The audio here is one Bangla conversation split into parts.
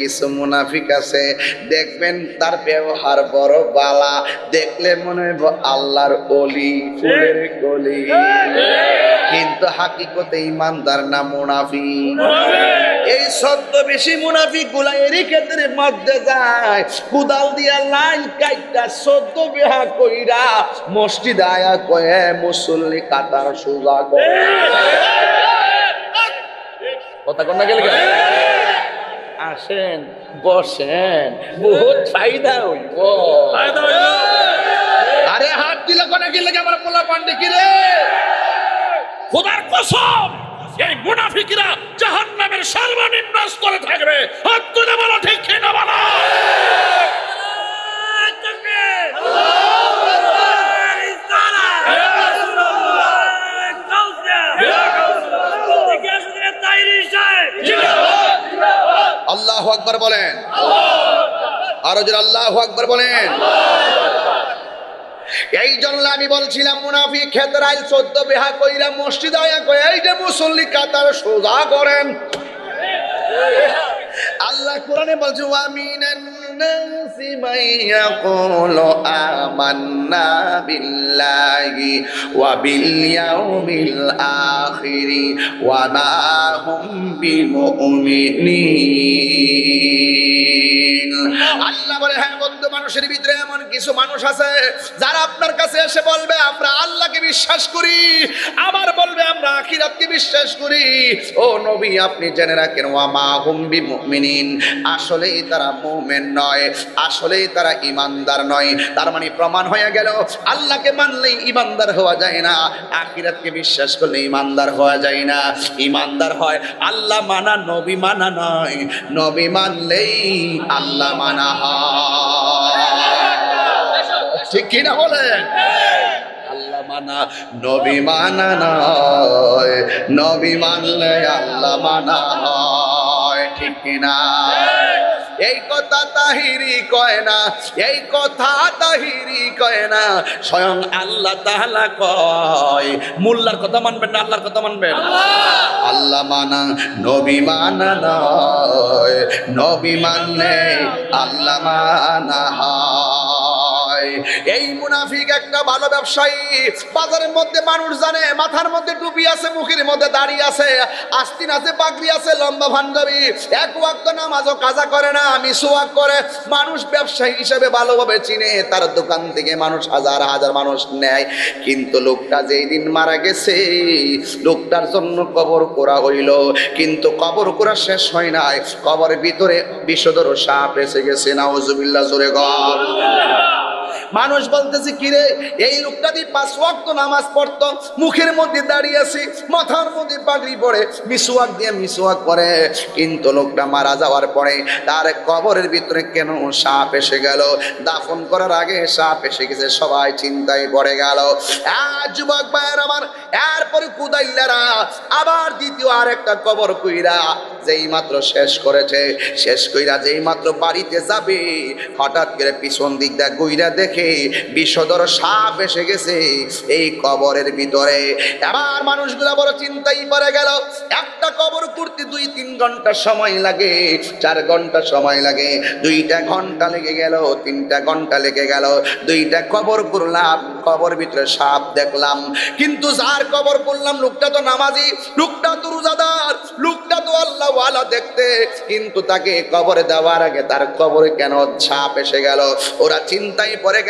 কিছু মুনাফিক আছে দেখবেন তার ব্যবহার বড় বালা দেখলে মনে হয় আল্লাহর অলি ফুলের গলি। কিন্তু হাকিকতে ইমানদার না মুনাফিক। এই সদ্য বেশি মুনাফিকগুলা এরই ক্ষেত্রে মধ্যে যায়। কুদাল দিয়া লাইন কাইটা সদ্য বিহা কইরা মসজিদ আয়া কয়ে মুসল্লি কাতার সোজা করে কথা কন্যা গেলে? আসেন বসেন। বহুত ফায়দা হইব। আরে হাত দিলে কোনে লাগে আমার পোলা পান্ডে কি রে? খোদার কসম এই মুনাফিকরা জাহান্নামের সর্বনিম্ন স্তরে থাকবে। হাত তুলে বলো ঠিক কিনা বলো? আকবার বলেন। আরও যে আল্লাহ আকবর বলেন। এই জন্য আমি বলছিলাম মুনাফি খেতরাইল চোদ্দ বিহা কইরা মসজিদ আয়া কই এই যে মুসল্লি কাতার সোজা করেন। আল্লাহ কোরআনে বলছে ওয়ামিনান নাসি মান ইয়াকুলু আমান্না বিল্লাহি ওয়া বিল ইয়াউমিল আখিরি ওয়া মা হুম বিমুমিনিন। আল্লাহ বলে হ্যাঁ মানুষের ভিতরে এমন কিছু মানুষ আছে যারা আপনার কাছে এসে বলবে, আমরা আল্লাহকে বিশ্বাস করি। আবার বলবে, আমরা আখিরাতকে বিশ্বাস করি। ও নবী, আপনি জেনে রাখেন, ওয়া মা হুম বিমুমিনিন। আসলেই তারা মুমিন নয়, আসলেই তারা ইমানদার নয়। তার মানে প্রমাণ হয়ে গেল, আল্লাহকে মানলেই ইমানদার হওয়া যায় না, আখিরাতকে বিশ্বাস করলে ইমানদার হওয়া যায় না। ইমানদার হয়, আল্লাহ মানা, নবী মানা নয়। নবী মানলেই আল্লাহ মানা হয়। ঠিক কিনা বলেন? আল্লাহ মানা নবী মানা নয়। নবী মানলে আল্লাহ মানা হয় ঠিক কিনা? এই কথা তাহিরি কয় না এই কথা তাহিরি কয় না। স্বয়ং আল্লাহ তাহলা কয় মোল্লার কথা মানবেন না আল্লাহর কথা মানবেন? আল্লাহ মানা নবী মানা নয়। নবী মানে আল্লাহ মানা মানুষ জানে, মাথার মধ্যে মুখের মধ্যে আছে লম্বা করে না মানুষ ব্যবসায়ী হিসেবে ভালোভাবে চিনে, তার দোকান থেকে মানুষ হাজার হাজার মানুষ নেয়। কিন্তু লোকটা যেই দিন মারা গেছে, লোকটার জন্য কবর করা হইল। কিন্তু কবর করা শেষ হয় নাই। কবরের ভিতরে বিষধর সাপ এসে গেছে, নাউজুবিল্লাহ, জোরে গল মানুষ বলতেছে, কিরে, এই লোকটা দিয়ে পাঁচ ওয়াক্ত নামাজ পড়তো, মুখের মধ্যে দাঁড়িয়ে আছে, মাথার মধ্যে পাগড়ি পড়ে মিসওয়াক দিয়ে মিসওয়াক করে। কিন্তু লোকটা মারা যাওয়ার পরে তার কবরের ভিতরে কেন সাপ এসে গেল? দাফন করার আগে সাপ এসে গেছে, সবাই চিন্তায় পড়ে গেল। যুবক ভাইয়ের আমার, এরপরে কুদাইল্লারা আবার দ্বিতীয় আর একটা কবর কইরা যেই মাত্র শেষ করেছে, শেষ কইরা যেই মাত্র বাড়িতে যাবে, হঠাৎ করে পিছন দিক দা গইরা দেখে বিষধর সাপ এসে গেছে এই কবরের ভিতরে। এবার মানুষগুলা বড় চিন্তাই পড়ে গেল। একটা কবর করতে দুই, তিন ঘণ্টা সময় লাগে, চার ঘণ্টা সময় লাগে। দুইটা ঘণ্টা লেগে গেল, তিনটা ঘণ্টা লেগে গেল। দুইটা কবর করলাম কবর ভিতরে সাপ দেখলাম। কিন্তু যার কবর করলাম লোকটা তো নামাজি, লোকটা তো রোজাদার, লোকটা তো আল্লাহ ওয়ালা দেখতে। কিন্তু তাকে কবরে দেওয়ার আগে তার কবরে কেন ছাপ এসে গেল? ওরা চিন্তায় পড়ে গেল।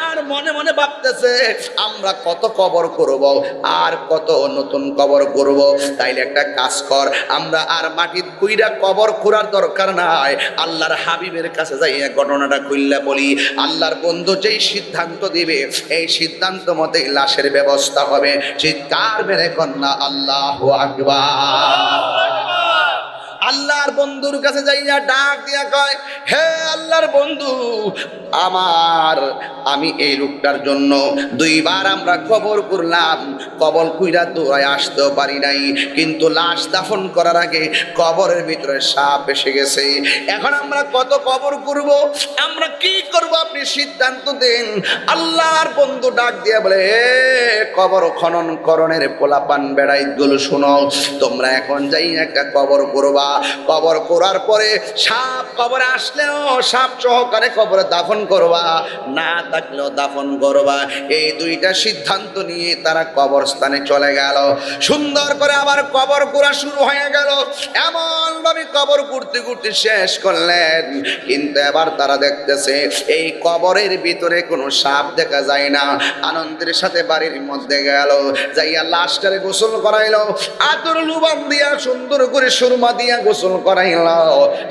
আর মনে মনে ভাবতেছে, আমরা কত কবর করব, আর কত নতুন কবর করব। তাইলে একটা কাজ কর, আমরা আর মাটির কুইরা কবর খোঁড়ার দরকার নাই। আল্লাহর হাবিবের কাছে যাই ঘটনাটা খুললে বলি। আল্লাহর বন্ধু যেই সিদ্ধান্ত দিবে, এই সিদ্ধান্ত মতে লাশের ব্যবস্থা হবে। চিৎকার মেরে কন্যা, আল্লাহ আকবার। আল্লাহর বন্ধুর কাছে যাইয়া ডাক দিয়া কয় হে আল্লাহর বন্ধু আমার আমি এই লোকটার জন্য দুইবার আমরা কবর করলাম। কবর কুইরা দৌড়ায় আসতেও পারি নাই। কিন্তু লাশ দাফন করার আগে কবরের ভিতরে সাপ এসে গেছে। এখন আমরা কত কবর করব? আমরা কি করব আপনি সিদ্ধান্ত দেন। আল্লাহর বন্ধু ডাক দিয়া বলে "হে, কবর খনন করণের পোলাপান বেড়াই গুলো শোনো। তোমরা এখন যাই একটা কবর করবা। কবর করার পরে সাপ কবরে আসলেও সাপ সহকারে কবরে দাফন করবা, না থাকলেও দাফন করবা। এই দুইটা সিদ্ধান্ত নিয়ে তারা কবরস্থানে চলে গেল। সুন্দর করে আবার কবর করা শুরু হয়ে গেল। এমন ভাবে কবর করতে করতে শেষ করলেন। কিন্তু এবার তারা দেখতেছে এই কবরের ভিতরে কোনো সাপ দেখা যায় না। আনন্দের সাথে বাড়ির মধ্যে গেল। যাইয়া লাশটারে গোসল করাইলো। আতর লুবান দিয়া সুন্দর করে সুরমা দিয়া গোসল করাইলো,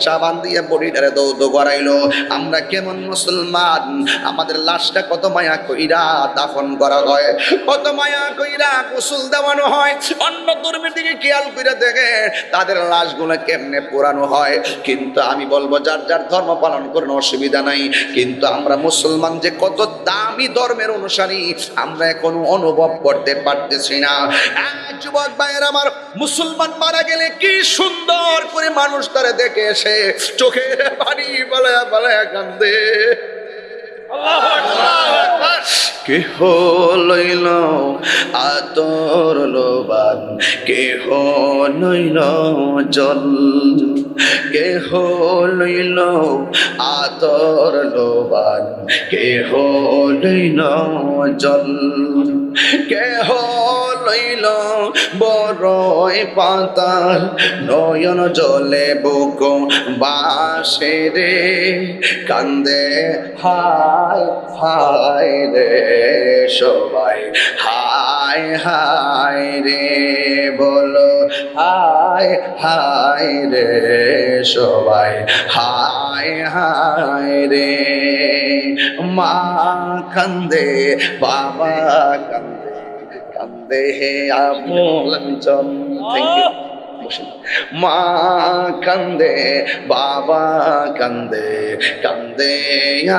সাবান দিয়া বডিটারে দৌদ করাইলো। আমরা কেমন মুসলমান? আমাদের লাশটা কত মায়া কইরা দাফন করা হয়, কত মায়া কইরা গোসল দেওয়ানো হয়। অন্য ধর্মের দিকে খেয়াল কইরা দেখে তাদের লাশগুলো কেমনে পোড়ানো হয়। কিন্তু আমি বলব, যার যার ধর্ম পালন করার অসুবিধা নাই। কিন্তু আমরা মুসলমান যে কত দামি ধর্মের অনুসারী, আমরা এখনও অনুভব করতে পারতেছি না। যুবক ভাইয়ের আমার মুসলমান মারা গেলে কি সুন্দর করে মানুষ তারা দেখে এসে চোখের পানি বলে বলে কান্দে। কেহ লইল আতর লোবান কেহ লইল জল। কেহ লইল আতর লোবান কেহ লইল জল। কেহ লইল বড়ই পাতার নয়ন জলে বুক বাসে রে, কান্দে হায় হায় রে সবাই, হায় হায় রে বলো, হায় হায় রে সবাই, হায় হায় রে, মা কান্দে, বাবা কান্দে। কান্দে হে ইউ মা কান্দে, বাবা কান্দে কান্দে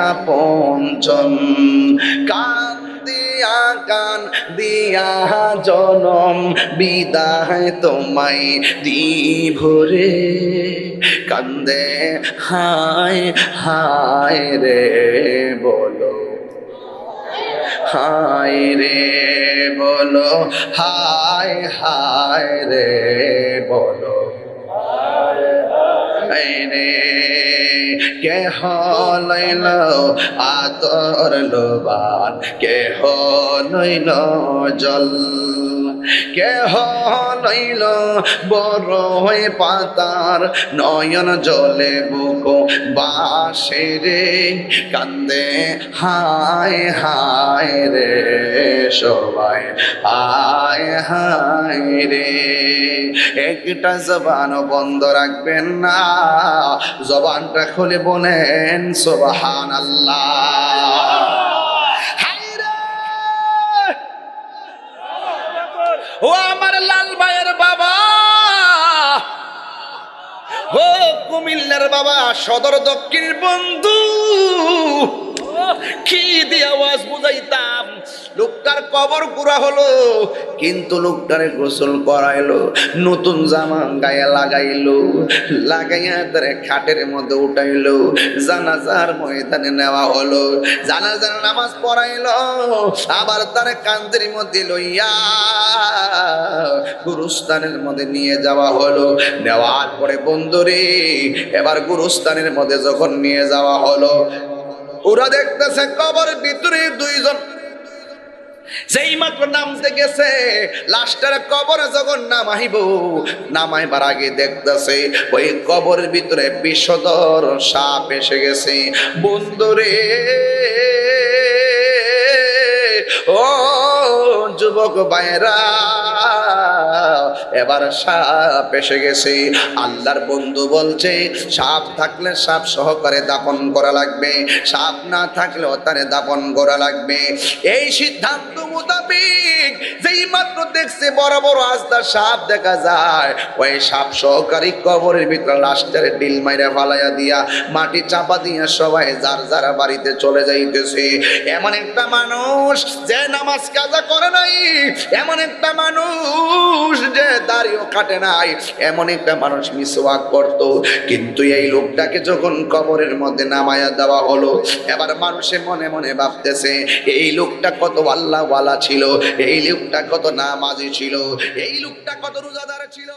আপনজন কান্দিয়া কান দিয়া জনম, বিদায় তোমায় দি ভরে কান্দে, হায় হায় রে, বলো। হায় রে বলো হাই হাই রে বলো। রে কে হইল আতর লোবান কে হইল জল। কেহ লইল, বড় হয়ে পাতার নয়ন জলে বুক বাসে রে, কান্দে হায় হায় রে, সবাই হায় হায় রে। একটা জবান বন্ধ রাখবেন না, জবানটা খুলে বলেন সোবাহান আল্লাহ ও আমার লাল ভাইয়ের বাবা। ও কুমিল্লার বাবা, সদর দক্ষিণ বন্ধু। কি দিয়ে আওয়াজ বুঝাইতাম? লোকটার কবর পুরা হলো। কিন্তু লোকটারে গোসল করাইলো, নতুন জামা গায়ে লাগাইলো, লাগাইয়া তারে খাটের মধ্যে উঠাইলো, জানাজার ময়দানে নেওয়া হলো, জানাজার নামাজ পড়াইলো, আবার তারে কান্দের মধ্যে লইয়া গুরুস্থানের মধ্যে নিয়ে যাওয়া হলো। নেওয়ার পরে বন্ধুরে, এবার গুরুস্থানের মধ্যে যখন নিয়ে যাওয়া হলো, ওরা দেখতেছে কবর ভিতরে দুইজন যেই মাত্র নামতে গেছে লাস্টের কবরে যখন নামাইব নামাইবার আগে দেখতেছে, ওই কবরের ভিতরে বিষধর সাপ এসে গেছে। বন্ধুরে, ও যুবক ভাইরা এবার সাপ এসে গেছে। আল্লাহর বন্ধু বলছে, সাপ থাকলে সাপ সহকারে দাপন করা লাগবে, সাপ না থাকলেও তারে দাপন করা লাগবে। এই সিদ্ধান্ত como Davi. যেই মাত্র দেখছে বড় বড় আস্তা সাপ দেখা যায়, ওই সাপ সহকারী কবরের ভিতরে লাস্টের ডিল মাইরা ফালাইয়া দিয়া মাটি চাপা দিয়া সবাই যার যারা বাড়িতে চলে যাইতেছে। এমন একটা মানুষ যে নামাজ কাজা করে নাই, এমন একটা মানুষ যে দাড়িও কাটে নাই, এমন একটা মানুষ মিসওয়াক করত। কিন্তু এই লোকটাকে যখন কবরের মধ্যে নামায়া দেওয়া হলো, এবার মানুষে মনে মনে ভাবতেছে, এই লোকটা কত আল্লাহওয়ালা ছিল, এই লোকটা কত নামাজি ছিল এই লোকটা কত রোজাদার ছিল।